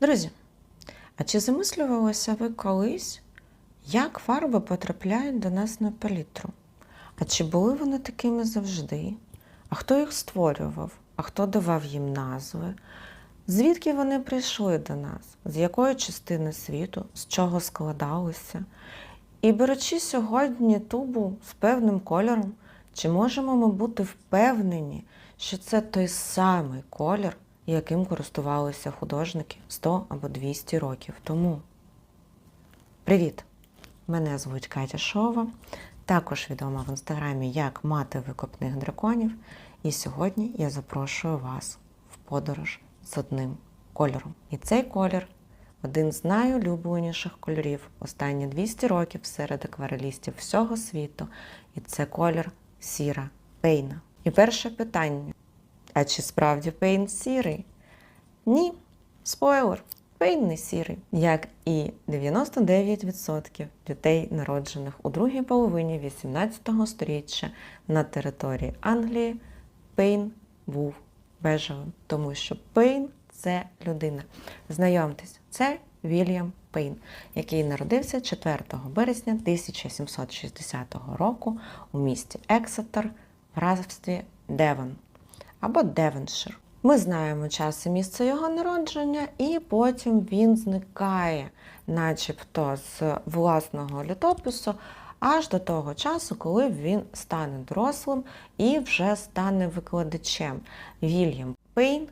Друзі, а чи замислювалися ви колись, як фарби потрапляють до нас на палітру? А чи були вони такими завжди? А хто їх створював? А хто давав їм назви? Звідки вони прийшли до нас? З якої частини світу, з чого складалися? І беручи сьогодні тубу з певним кольором, чи можемо ми бути впевнені, що це той самий колір, яким користувалися художники 100 або 200 років тому? Привіт! Мене звуть Катя Шова, також відома в інстаграмі як мати викопних драконів. І сьогодні я запрошую вас в подорож з одним кольором. І цей колір один з найулюбленіших кольорів останні 200 років серед акварелістів всього світу. І це колір сіра пейна. І перше питання: а чи справді пейн сірий? Ні, спойлер, пейн не сірий, як і 99% дітей, народжених у другій половині 18 століття на території Англії, пейн був бежевим, тому що пейн це людина. Знайомтесь, це Вільям Пейн, який народився 4 березня 1760 року у місті Ексетер в графстві Девон або Девоншир. Ми знаємо час і місце його народження, і потім він зникає, начебто, з власного літопису, аж до того часу, коли він стане дорослим і вже стане викладачем. Вільям Пейн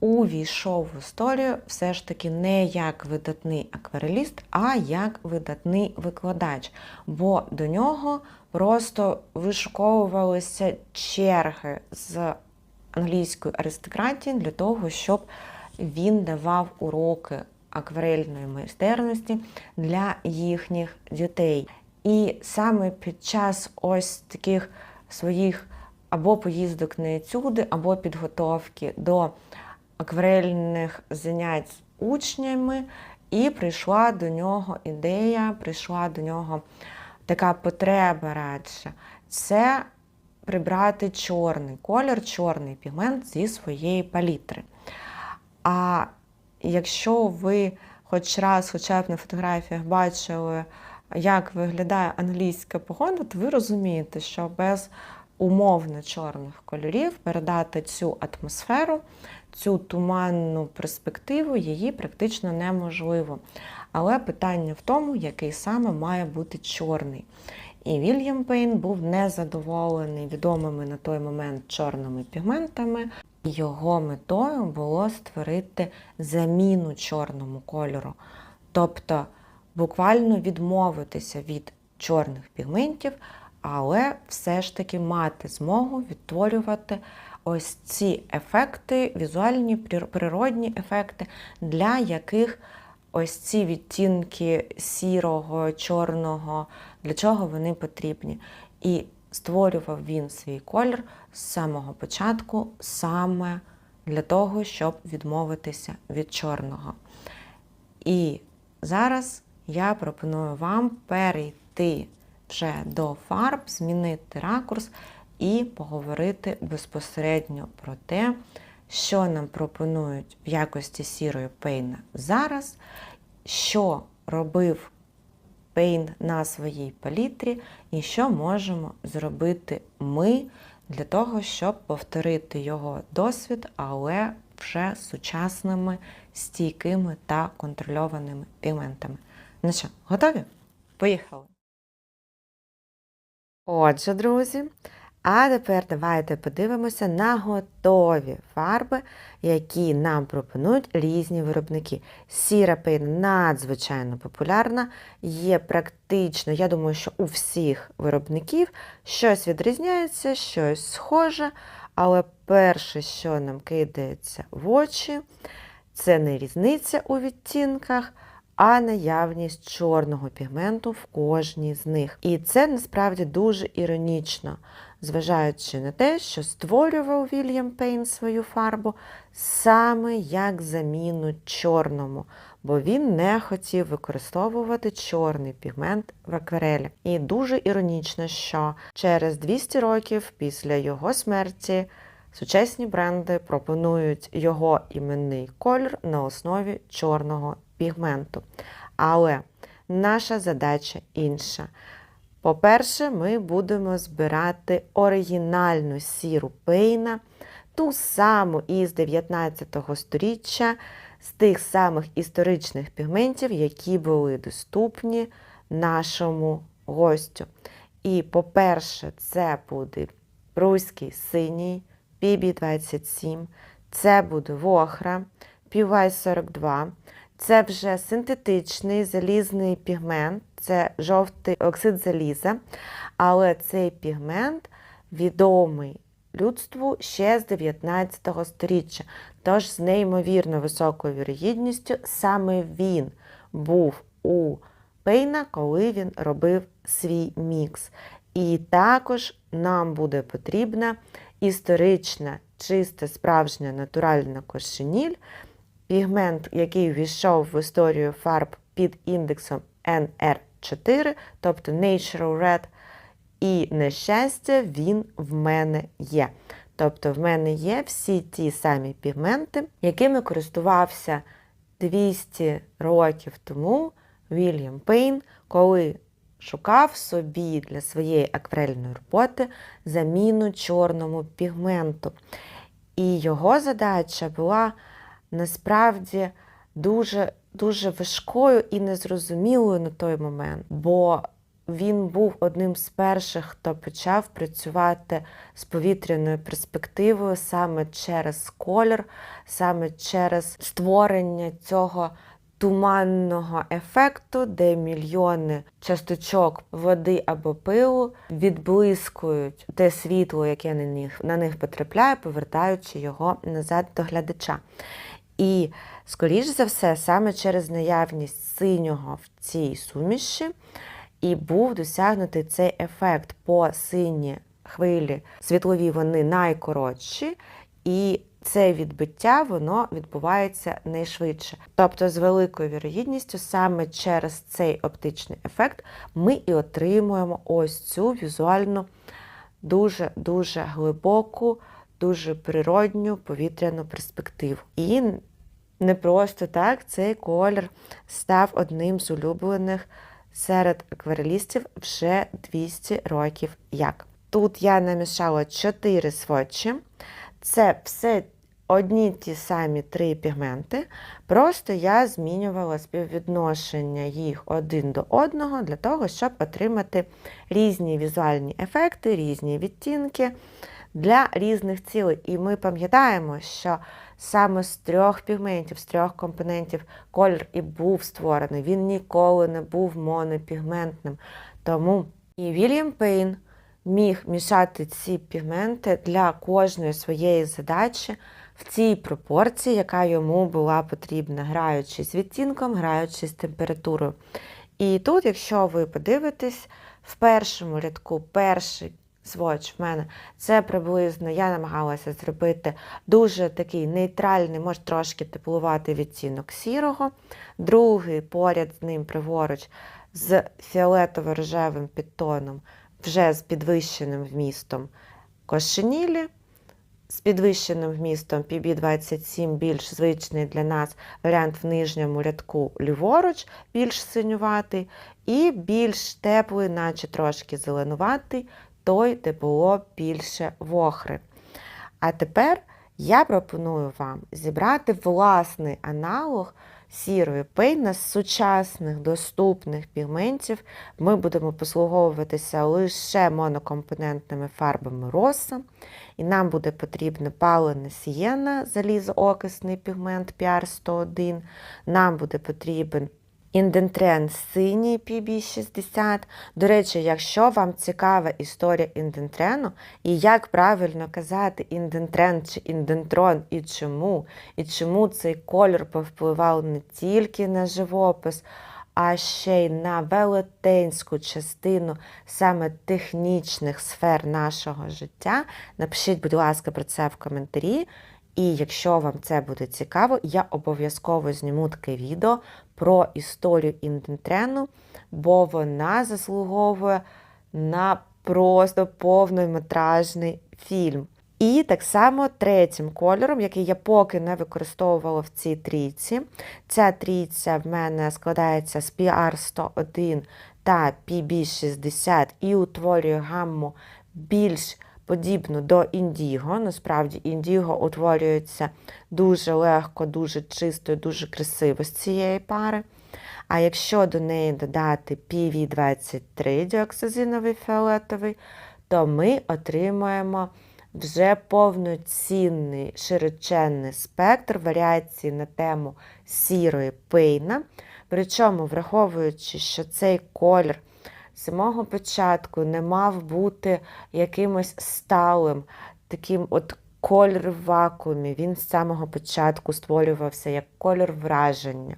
увійшов в історію все ж таки не як видатний аквареліст, а як видатний викладач, бо до нього просто вишуковувалися черги з англійської аристократії для того, щоб він давав уроки акварельної майстерності для їхніх дітей. І саме під час ось таких своїх або поїздок на етюди, або підготовки до акварельних занять з учнями, і прийшла до нього ідея, прийшла до нього така потреба радше. Це прибрати чорний колір, чорний пігмент зі своєї палітри. А якщо ви хоч раз, хоча б на фотографіях бачили, як виглядає англійська погода, то ви розумієте, що без умовно чорних кольорів передати цю атмосферу, цю туманну перспективу, її практично неможливо. Але питання в тому, який саме має бути чорний. І Вільям Пейн був незадоволений відомими на той момент чорними пігментами. Його метою було створити заміну чорному кольору, тобто буквально відмовитися від чорних пігментів, але все ж таки мати змогу відтворювати ось ці ефекти, візуальні природні ефекти, для яких ось ці відтінки сірого, чорного, для чого вони потрібні. І створював він свій колір з самого початку саме для того, щоб відмовитися від чорного. І зараз я пропоную вам перейти вже до фарб, змінити ракурс і поговорити безпосередньо про те, що нам пропонують в якості сірої пейна зараз, що робив пейн на своїй палітрі, і що можемо зробити ми для того, щоб повторити його досвід, але вже сучасними, стійкими та контрольованими пігментами. Ну що, готові? Поїхали! Отже, друзі, а тепер давайте подивимося на готові фарби, які нам пропонують різні виробники. Сіра пейн надзвичайно популярна, є практично, я думаю, що у всіх виробників щось відрізняється, щось схоже, але перше, що нам кидається в очі, це не різниця у відтінках. А наявність чорного пігменту в кожній з них. І це насправді дуже іронічно, зважаючи на те, що створював Вільям Пейн свою фарбу саме як заміну чорному, бо він не хотів використовувати чорний пігмент в акварелі. І дуже іронічно, що через 200 років після його смерті Сучасні бренди пропонують його іменний колір на основі чорного пігменту. Але наша задача інша. По-перше, ми будемо збирати оригінальну сіру пейна, ту саму із 19 століття, з тих самих історичних пігментів, які були доступні нашому гостю. І, по-перше, це буде руський синій PB27, це буде вохра PY42, це вже синтетичний залізний пігмент, це жовтий оксид заліза, але цей пігмент відомий людству ще з 19 століття. Тож з неймовірно високою вірогідністю саме він був у Пейна, коли він робив свій мікс. І також нам буде потрібна історична, чиста, справжня натуральна кошеніль, пігмент, який ввійшов в історію фарб під індексом NR4, тобто Natural Red, і нещастя, він в мене є. Тобто, в мене є всі ті самі пігменти, якими користувався 200 років тому Вільям Пейн, коли шукав собі для своєї акварельної роботи заміну чорному пігменту. І його задача була насправді дуже дуже важкою і незрозумілою на той момент, бо він був одним з перших, хто почав працювати з повітряною перспективою саме через колір, саме через створення цього туманного ефекту, де мільйони часточок води або пилу відблискують те світло, яке на них, на них потрапляє, повертаючи його назад до глядача. І, скоріш за все, саме через наявність синього в цій суміші і був досягнутий цей ефект по сині хвилі світлові, вони найкоротші. І це відбиття воно відбувається найшвидше. Тобто, з великою вірогідністю, саме через цей оптичний ефект ми і отримуємо ось цю візуально дуже-дуже глибоку, дуже природню повітряну перспективу. І не просто так цей колір став одним з улюблених серед акварелістів вже 200 років як. Тут я намішала 4 сводчі. Це все одні ті самі три пігменти, просто я змінювала співвідношення їх один до одного для того, щоб отримати різні візуальні ефекти, різні відтінки для різних цілей. І ми пам'ятаємо, що саме з трьох пігментів, з трьох компонентів колір і був створений. Він ніколи не був монопігментним. Тому і Вільям Пейн міг мішати ці пігменти для кожної своєї задачі в цій пропорції, яка йому була потрібна, граючи з відтінком, граючи з температурою. І тут, якщо ви подивитесь, в першому рядку перший сводч в мене це приблизно, я намагалася зробити дуже такий нейтральний, може трошки теплуватий відтінок сірого. Другий поряд з ним праворуч з фіолетово-рожевим підтоном вже з підвищеним вмістом кошенілі, з підвищеним вмістом PB27 більш звичний для нас варіант в нижньому рядку ліворуч, більш синюватий, і більш теплий, наче трошки зеленуватий, той, де було більше вохри. А тепер я пропоную вам зібрати власний аналог сірої пейна з сучасних доступних пігментів ми будемо послуговуватися лише монокомпонентними фарбами роса. І нам буде потрібна палена сієна, залізоокисний пігмент PR101. Нам буде потрібен Індентрен синій PB60. До речі, якщо вам цікава історія індентрену і як правильно казати індентрен чи індентрон, і чому, і чому цей колір повпливав не тільки на живопис, а ще й на велетенську частину саме технічних сфер нашого життя, напишіть, будь ласка, про це в коментарі. І якщо вам це буде цікаво, я обов'язково зніму таке відео про історію індентрену, бо вона заслуговує на просто повнометражний фільм. І так само третім кольором, який я поки не використовувала в цій трійці. Ця трійця в мене складається з PR101 та PB60 і утворює гамму більш подібну до індіго. Насправді, індіго утворюється дуже легко, дуже чисто і дуже красиво з цієї пари. А якщо до неї додати PV23 діоксизиновий фіолетовий, то ми отримаємо вже повноцінний широченний спектр варіації на тему сірої пейна. Причому, враховуючи, що цей колір з самого початку не мав бути якимось сталим, таким от колір в вакуумі. Він з самого початку створювався як колір враження,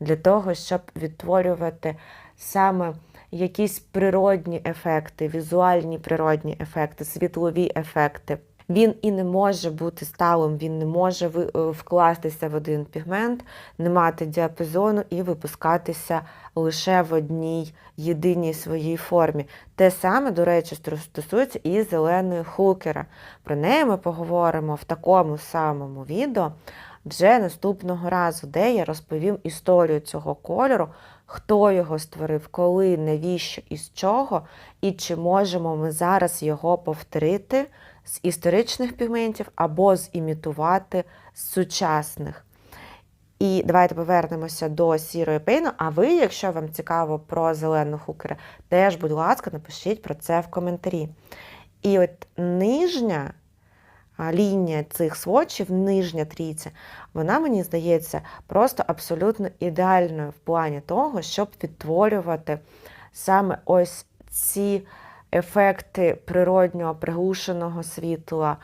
для того, щоб відтворювати саме якісь природні ефекти, візуальні природні ефекти, світлові ефекти. Він і не може бути сталим, він не може е, вкластися в один пігмент, не мати діапазону і випускатися лише в одній єдиній своїй формі. Те саме, до речі, стосується і зеленої хукера. Про неї ми поговоримо в такому самому відео вже наступного разу, де я розповім історію цього кольору, хто його створив, коли, навіщо і з чого, і чи можемо ми зараз його повторити з історичних пігментів або зімітувати з сучасних. І давайте повернемося до сірої пейну. А ви, якщо вам цікаво про зелену хукера, теж, будь ласка, напишіть про це в коментарі. І от нижня лінія цих сводчів, нижня трійця, вона, мені здається, просто абсолютно ідеальною в плані того, щоб відтворювати саме ось ці ефекти природнього приглушеного світла,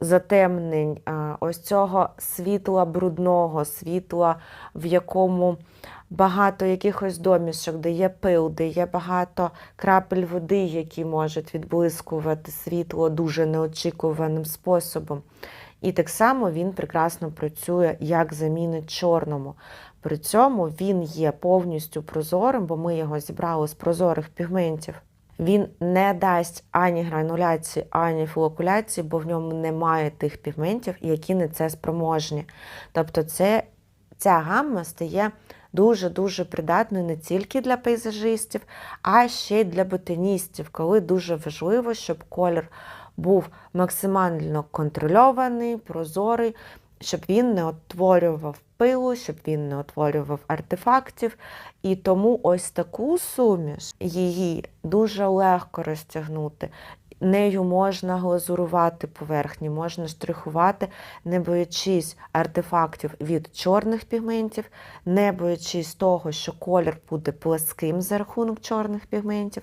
затемнень, ось цього світла брудного, світла, в якому багато якихось домішок, де є пил, де є багато крапель води, які можуть відблискувати світло дуже неочікуваним способом. І так само він прекрасно працює як замінить чорному. При цьому він є повністю прозорим, бо ми його зібрали з прозорих пігментів. Він не дасть ані грануляції, ані флокуляції, бо в ньому немає тих пігментів, які не це спроможні. Тобто це, ця гамма стає дуже-дуже придатною не тільки для пейзажистів, а ще й для ботаністів, коли дуже важливо, щоб колір був максимально контрольований, прозорий, щоб він не утворював пилу, щоб він не утворював артефактів. І тому ось таку суміш її дуже легко розтягнути. Нею можна глазурувати поверхні, можна штрихувати, не боячись артефактів від чорних пігментів, не боячись того, що колір буде пласким за рахунок чорних пігментів,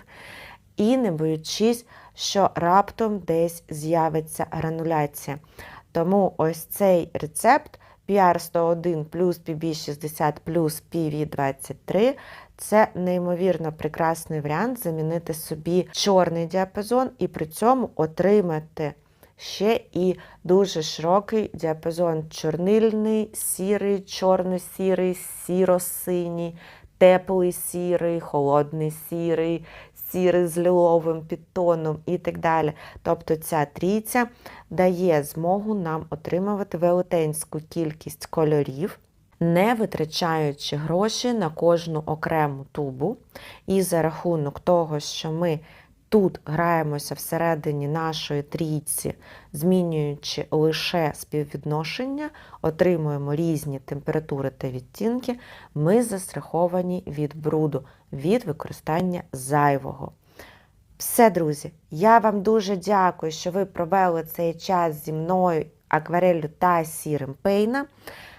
і не боячись, що раптом десь з'явиться грануляція. Тому ось цей рецепт PR101 плюс PB60 плюс PV23 це неймовірно прекрасний варіант замінити собі чорний діапазон і при цьому отримати ще і дуже широкий діапазон. Чорнильний, сірий, чорно-сірий, сіро-синій, теплий сірий, холодний сірий, сірий з ліловим підтоном і так далі. Тобто ця трійця дає змогу нам отримувати велетенську кількість кольорів, не витрачаючи гроші на кожну окрему тубу. І за рахунок того, що ми тут граємося всередині нашої трійці, змінюючи лише співвідношення, отримуємо різні температури та відтінки, ми застраховані від бруду, від використання зайвого. Все, друзі, я вам дуже дякую, що ви провели цей час зі мною аквареллю та сірим пейна.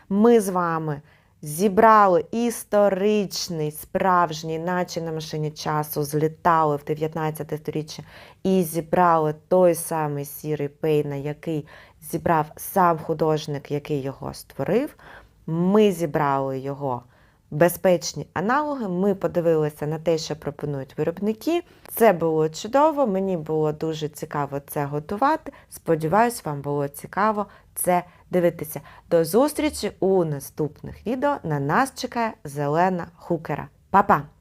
Ми з вами зібрали історичний, справжній, наче на машині часу, злітали в 19 сторіччя і зібрали той самий сірий пейна, який зібрав сам художник, який його створив. Ми зібрали його безпечні аналоги. Ми подивилися на те, що пропонують виробники. Це було чудово, мені було дуже цікаво це готувати. Сподіваюсь, вам було цікаво це дивитися. До зустрічі у наступних відео. На нас чекає зелена хукера. Па-па!